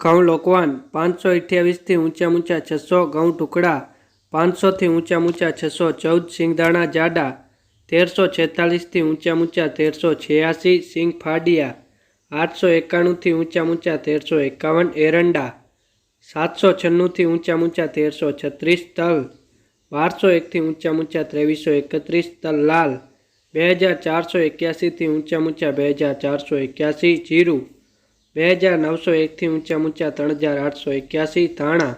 ઘઉં લોકવાન. પાંચસો અઠ્યાવીસથી ઊંચા ઊંચા છસો ઘઉં ટુકડા. પાંચસોથી ઊંચા ઊંચા છસો ચૌદ સિંગદાણા જાડા. તેરસો છેતાલીસથી ઊંચા ઊંચા તેરસો છ્યાસી સિંગ ફાડિયા. આઠસો એકાણુંથી ઊંચા ઊંચા તેરસો એકાવન એરંડા. સાતસો છન્નુંથી ઊંચા ઊંચા તેરસો છત્રીસ તલ. બારસો એકથી ઊંચા ઊંચા ત્રેવીસો એકત્રીસ તલ લાલ. બે હજાર ચારસો એક્યાસીથી ઊંચા ઊંચા બે હજાર ચારસો એક્યાસી જીરું. બે હજાર નવસો એકથી ઊંચા ઊંચા ત્રણ હજાર આઠસો એક્યાસી, ધાણા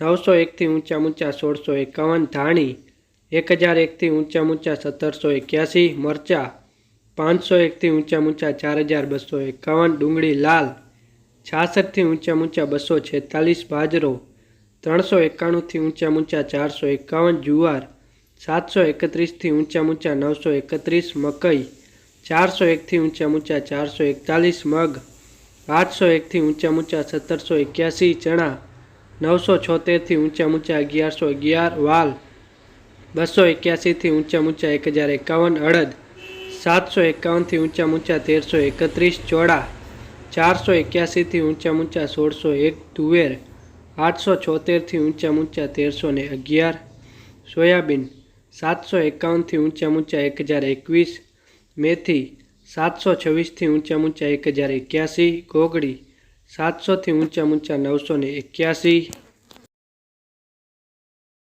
નવસો એકથી ઊંચા ઊંચા સોળસો એકાવન, ધાણી એક હજાર એકથી ઊંચા ઊંચા સત્તરસો એક્યાસી, મરચા પાંચસો એકથી ઊંચા ઊંચા ચાર હજાર બસો એકાવન, ડુંગળી લાલ છાસઠથી ઊંચા ઊંચા બસો છેતાલીસ, બાજરો ત્રણસો એકાણુંથી ઊંચા ઊંચા ચારસો એકાવન, જુવાર સાતસો એકત્રીસથી ઊંચા ઊંચા નવસો એકત્રીસ, મકઈ ચારસો એકથી ઊંચા ઊંચા ચારસો એકતાલીસ, મગ આઠસો એકથી ઊંચા ઊંચા સત્તરસો એક્યાસી ચણા નવસો છોતેરથી ઊંચા ઊંચા અગિયારસો અગિયાર વાલ બસો એક્યાસીથી ઊંચા ઊંચા એક હજાર એકાવન અડદ સાતસો એકાવનથી ઊંચા ઊંચા તેરસો એકત્રીસ ચોળા ચારસો એક્યાસીથી ઊંચા ઊંચા સોળસો એક તુવેર આઠસો છોતેરથી ઊંચા ઊંચા તેરસો ને અગિયાર સોયાબીન સાતસો એકાવનથી ઊંચા ઊંચા એક હજાર એકવીસ મેથી સાતસો છવ્વીસથી ઊંચા ઊંચા એક હજાર એક્યાસી ઘોઘડી સાતસોથી ઊંચા ઊંચા નવસો ને એક્યાસી